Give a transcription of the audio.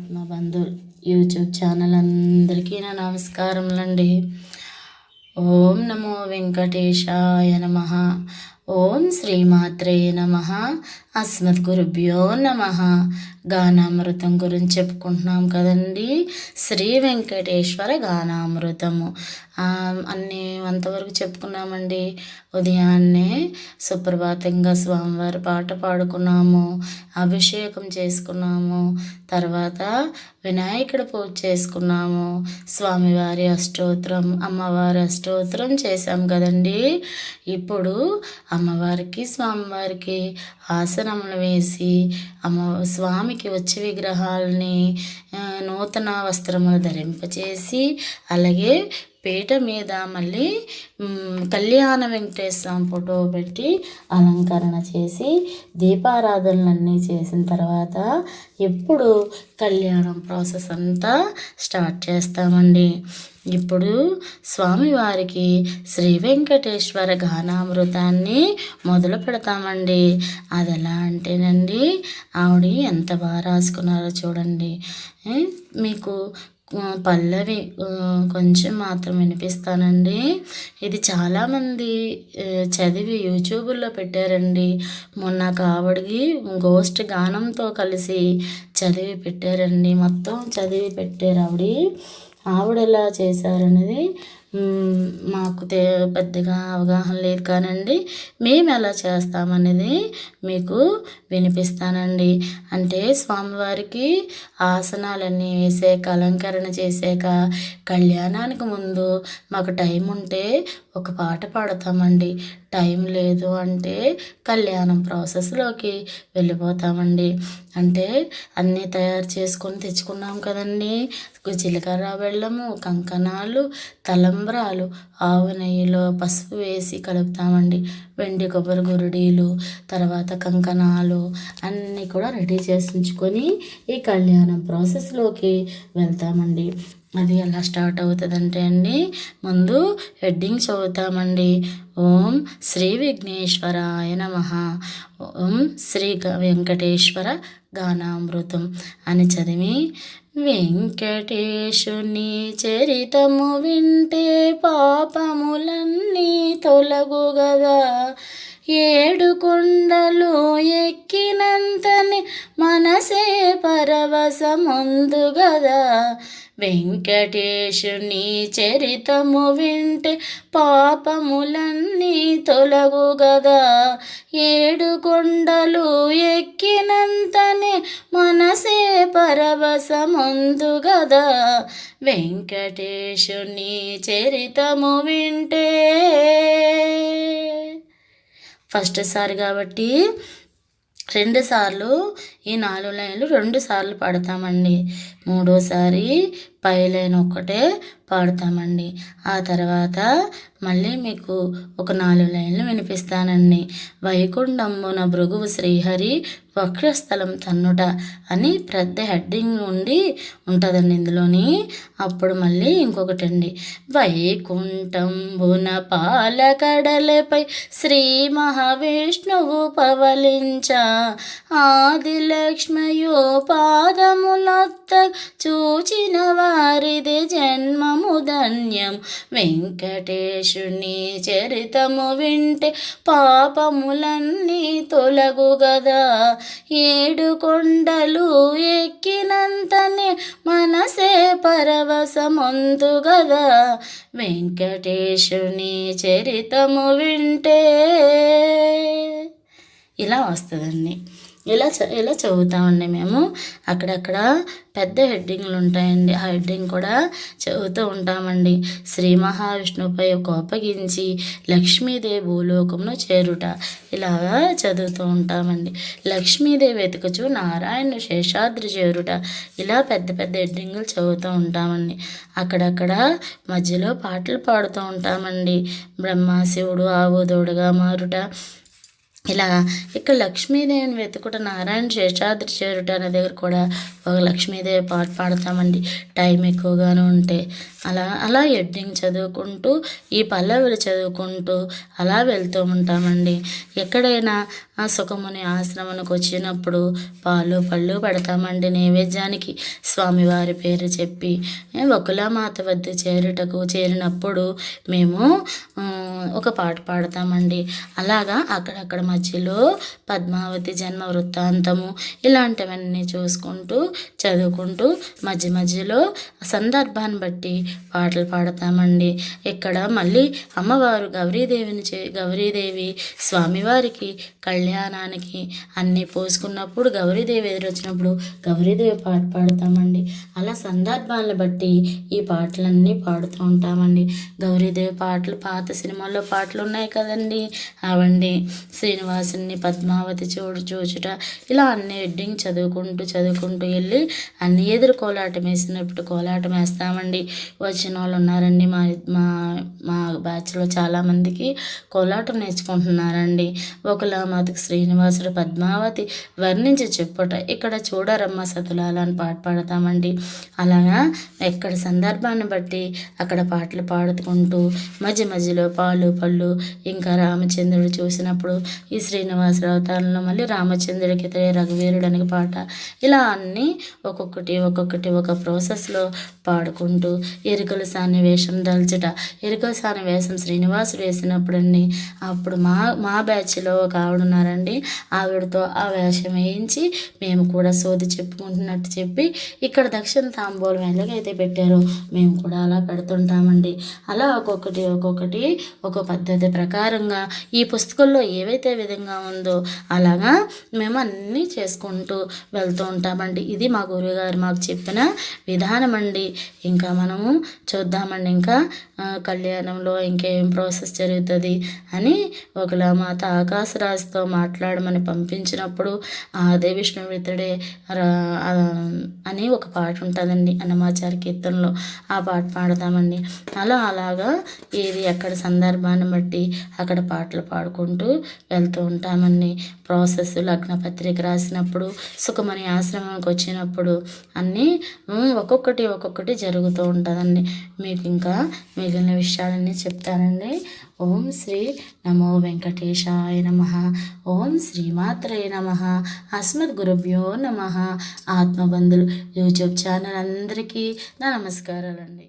ఆత్మబంధు YouTube channel అందరికీ నా నమస్కారములండి. ఓం నమో వెంకటేశాయ నమ. ఓం శ్రీమాత్రే నమ. అస్మద్ గురుభ్యో నమ. గానామృతం గురించి చెప్పుకుంటున్నాం కదండి. శ్రీ వెంకటేశ్వర గానామృతము అన్నీ అన్ని అంతవరకు చెప్పుకున్నామండి? ఉదయాన్నే సుప్రభాతంగా స్వామివారి పాట పాడుకున్నాము అభిషేకం చేసుకున్నాము తర్వాత వినాయకుడు పూజ చేసుకున్నాము స్వామివారి అష్టోత్రం అమ్మవారి అష్టోత్రం చేశాం కదండి. ఇప్పుడు అమ్మవారికి స్వామివారికి ఆసనములు వేసి అమ్మ స్వామికి వచ్చే విగ్రహాలని నూతన వస్త్రములు ధరింపచేసి అలాగే పీట మీద మళ్ళీ కళ్యాణ వెంకటేశ్వర స్వామి ఫోటో పెట్టి అలంకరణ చేసి దీపారాధనలన్నీ చేసిన తర్వాత ఎప్పుడు కళ్యాణం ప్రాసెస్ అంతా స్టార్ట్ చేస్తామండి. ఇప్పుడు స్వామివారికి శ్రీ వెంకటేశ్వర గానామృతాన్ని మొదలు పెడతామండి. అది ఎలా అంటేనండి ఆవిడ ఎంత బాగా రాసుకున్నారో చూడండి. మీకు పల్లవి కొంచెం మాత్రం వినిపిస్తానండి. ఇది చాలామంది చదివి యూట్యూబ్లో పెట్టారండి. మొన్న కావడికి గోస్ట్ గానంతో కలిసి చదివి పెట్టారండి. మొత్తం చదివి పెట్టారు ఆవిడ. ఆవిడ ఎలా చేశారనేది మాకు తే పెద్దగా అవగాహన లేదు కానండి. మేము ఎలా చేస్తామనేది మీకు వినిపిస్తానండి. అంటే స్వామివారికి ఆసనాలన్నీ వేసాక అలంకరణ చేశాక కళ్యాణానికి ముందు మాకు టైం ఉంటే ఒక పాట పాడతామండి. టైం లేదు అంటే కళ్యాణం ప్రాసెస్లోకి వెళ్ళిపోతామండి. అంటే అన్నీ తయారు చేసుకొని తెచ్చుకున్నాం కదండి. జీలకర్ర బెల్లము కంకణాలు తలంబ్రాలు ఆవు నెయ్యిలో పసుపు వేసి కలుపుతామండి. వెండి కొబ్బరి గురుడీలు తర్వాత కంకణాలు అన్నీ కూడా రెడీ చేసి ఉంచుకొని ఈ కళ్యాణం ప్రాసెస్లోకి వెళ్తామండి. అది ఎలా స్టార్ట్ అవుతుందంటే అండి ముందు హెడ్డింగ్ చదువుతామండి ఓం శ్రీ విఘ్నేశ్వరాయ నమ. ఓం శ్రీ వెంకటేశ్వర గానామృతం అని చదివి వెంకటేశుని చరితము వింటే పాపములన్నీ తొలగు గదా ఏడు కొండలు ఎక్కినంతని మనసే పరవశముందు గదా వెంకటేశుని చరితము వింటే పాపములన్నీ తొలగు గదా. ఏడు కొండలు ఎక్కినంతనే మనసే పరవశముందు గదా. వెంకటేశుని చరితము వింటే ఫస్ట్ సారి కాబట్టి రెండు సార్లు ఈ నాలుగు లైన్లు రెండు సార్లు పడతామండి. మూడోసారి పై లైన్ ఒక్కటే పాడతామండి. ఆ తర్వాత మళ్ళీ మీకు ఒక నాలుగు లైన్లు వినిపిస్తానండి. వైకుంఠంబున భృగువు శ్రీహరి వక్షస్థలం తన్నుట అని పెద్ద హెడ్డింగ్ ఉండి ఉంటుందండి ఇందులోని. అప్పుడు మళ్ళీ ఇంకొకటి అండి వైకుంఠంబున పాలకడలపై శ్రీ మహావిష్ణువు పవలించ ఆదిలక్ష్మయో పాదములొత్త చూచినవా వారిది జన్మము ధన్యం. వెంకటేశుని చరితము వింటే పాపములన్నీ తొలగు గదా. ఏడు కొండలు ఎక్కినంతనే మనసే పరవశముందు గదా. వెంకటేశుని చరితము వింటే ఇలా వస్తుందండి. ఇలా చ ఇలా చదువుతామండి మేము? అక్కడక్కడ పెద్ద హెడ్డింగ్లు ఉంటాయండి ఆ హెడ్డింగ్ కూడా చదువుతూ ఉంటామండి. శ్రీ మహావిష్ణువుపై కోపగించి లక్ష్మీదేవి భూలోకంలో చేరుట ఇలాగా చదువుతూ ఉంటామండి. లక్ష్మీదేవి వెతుకుచు నారాయణ శేషాద్రి చేరుట ఇలా పెద్ద పెద్ద హెడ్డింగులు చదువుతూ ఉంటామండి. అక్కడక్కడ మధ్యలో పాటలు పాడుతూ ఉంటామండి. బ్రహ్మ శివుడు ఆవుదోడుగా మారుట. ఇలా ఇక్కడ లక్ష్మీదేవిని వెతుకుట నారాయణ శేషాద్రి చేరుట అనే దగ్గర కూడా ఒక లక్ష్మీదేవి పాట పాడతామండి. టైం ఎక్కువగానే ఉంటే. అలా అలా ఎడ్డింగ్ చదువుకుంటూ ఈ పల్లవులు చదువుకుంటూ అలా వెళ్తూ ఉంటామండి. ఎక్కడైనా ఆ, సుఖముని ఆశ్రమానికి వచ్చినప్పుడు పాలు పళ్ళు పెడతామండి నైవేద్యానికి. స్వామివారి పేరు చెప్పి ఏ, వద్ద చేరుటకు చేరినప్పుడు మేము ఒక పాట పాడతామండి. అలాగా అక్కడక్కడ మధ్యలో పద్మావతి జన్మ వృత్తాంతము ఇలాంటివన్నీ చూసుకుంటూ చదువుకుంటూ మధ్య మధ్యలో సందర్భాన్ని బట్టి పాటలు పాడతామండి. ఇక్కడ మళ్ళీ అమ్మవారు గౌరీదేవిని చే గౌరీదేవి స్వామివారికి కళ్యాణానికి అన్నీ పోసుకున్నప్పుడు గౌరీదేవి ఎదురొచ్చినప్పుడు గౌరీదేవి పాట పాడతామండి. అలా సందర్భాలను బట్టి ఈ పాటలన్నీ పాడుతూ ఉంటామండి. గౌరీదేవి పాటలు పాత సినిమాల్లో పాటలు ఉన్నాయి కదండి. అవండి శ్రీనివాసుని పద్మావతి చూడు చూచుట. ఇలా అన్ని ఎడ్డింగ్ చదువుకుంటూ చదువుకుంటూ వెళ్ళి అన్ని ఎదురు కోలాటం వేసినప్పుడు కోలాటం వేస్తామండి. వచ్చిన వాళ్ళు ఉన్నారండి. మా మా మా బ్యాచ్లో చాలామందికి కోలాటం నేర్చుకుంటున్నారండి. ఒకలామాతకి శ్రీనివాసుడు పద్మావతి వర్ణించి చెప్పుట. ఇక్కడ చూడరమ్మ సతులాల అని పాట పాడతామండి. అలాగా ఎక్కడ సందర్భాన్ని బట్టి అక్కడ పాటలు పాడుకుంటూ మధ్య మధ్యలో పాలు పళ్ళు ఇంకా రామచంద్రుడు చూసినప్పుడు ఈ శ్రీనివాసుడు అవతారంలో మళ్ళీ రామచంద్రుడికి ఇతరే రఘువీరుడు అనే పాట. ఇలా అన్నీ ఒక్కొక్కటి ఒక్కొక్కటి ఒక ప్రాసెస్లో పాడుకుంటూ ఎరుకల సన్నివేశం వేషం దల్చుట. ఎరుకల సన్నివేశం వేషం శ్రీనివాసుడు వేసినప్పుడండి అప్పుడు మా మా బ్యాచ్లో ఒక ఆవిడ ఉన్నారండి ఆవిడతో ఆ వేషం వేయించి మేము కూడా సోది చెప్పుకుంటున్నట్టు చెప్పి ఇక్కడ దక్షిణ తాంబూలం ఎలాగైతే పెట్టారో. మేము కూడా అలా పెడుతుంటామండి. అలా ఒక్కొక్కటి ఒక్కొక్కటి ఒక పద్ధతి ప్రకారంగా ఈ పుస్తకంలో ఏవైతే విధంగా ఉందో అలాగా మేము అన్నీ చేసుకుంటూ వెళ్తూ ఉంటామండి. ఇది మా గురువుగారు మాకు చెప్పిన విధానం అండి ఇంకా మనము చూద్దామండి ఇంకా. కళ్యాణంలో ఇంకేం ప్రాసెస్ జరుగుతుంది అని ఒకలా మాత ఆకాశరాజుతో మాట్లాడమని పంపించినప్పుడు అదే విష్ణువితుడే రా- అని ఒక పాట ఉంటుందండి అన్నమాచార కీర్తనలో. ఆ పాట పాడదామండి. అలా అలాగా ఏది ఎక్కడ సందర్భాన్ని బట్టి అక్కడ పాటలు పాడుకుంటూ వెళ్తూ ఉంటామండి. ప్రాసెస్ లగ్న పత్రిక రాసినప్పుడు సుఖమని ఆశ్రమానికి వచ్చినప్పుడు అన్నీ ఒక్కొక్కటి ఒక్కొక్కటి జరుగుతూ ఉంటుందండి. మీకు ఇంకా మిగిలిన విషయాలన్నీ చెప్తానండి. ఓం శ్రీ నమో వెంకటేశాయ నమ. ఓం శ్రీమాత్రే నమ. అస్మద్ గురుభ్యో నమ. ఆత్మబంధులు యూట్యూబ్ ఛానల్ అందరికీ నా నమస్కారాలండి.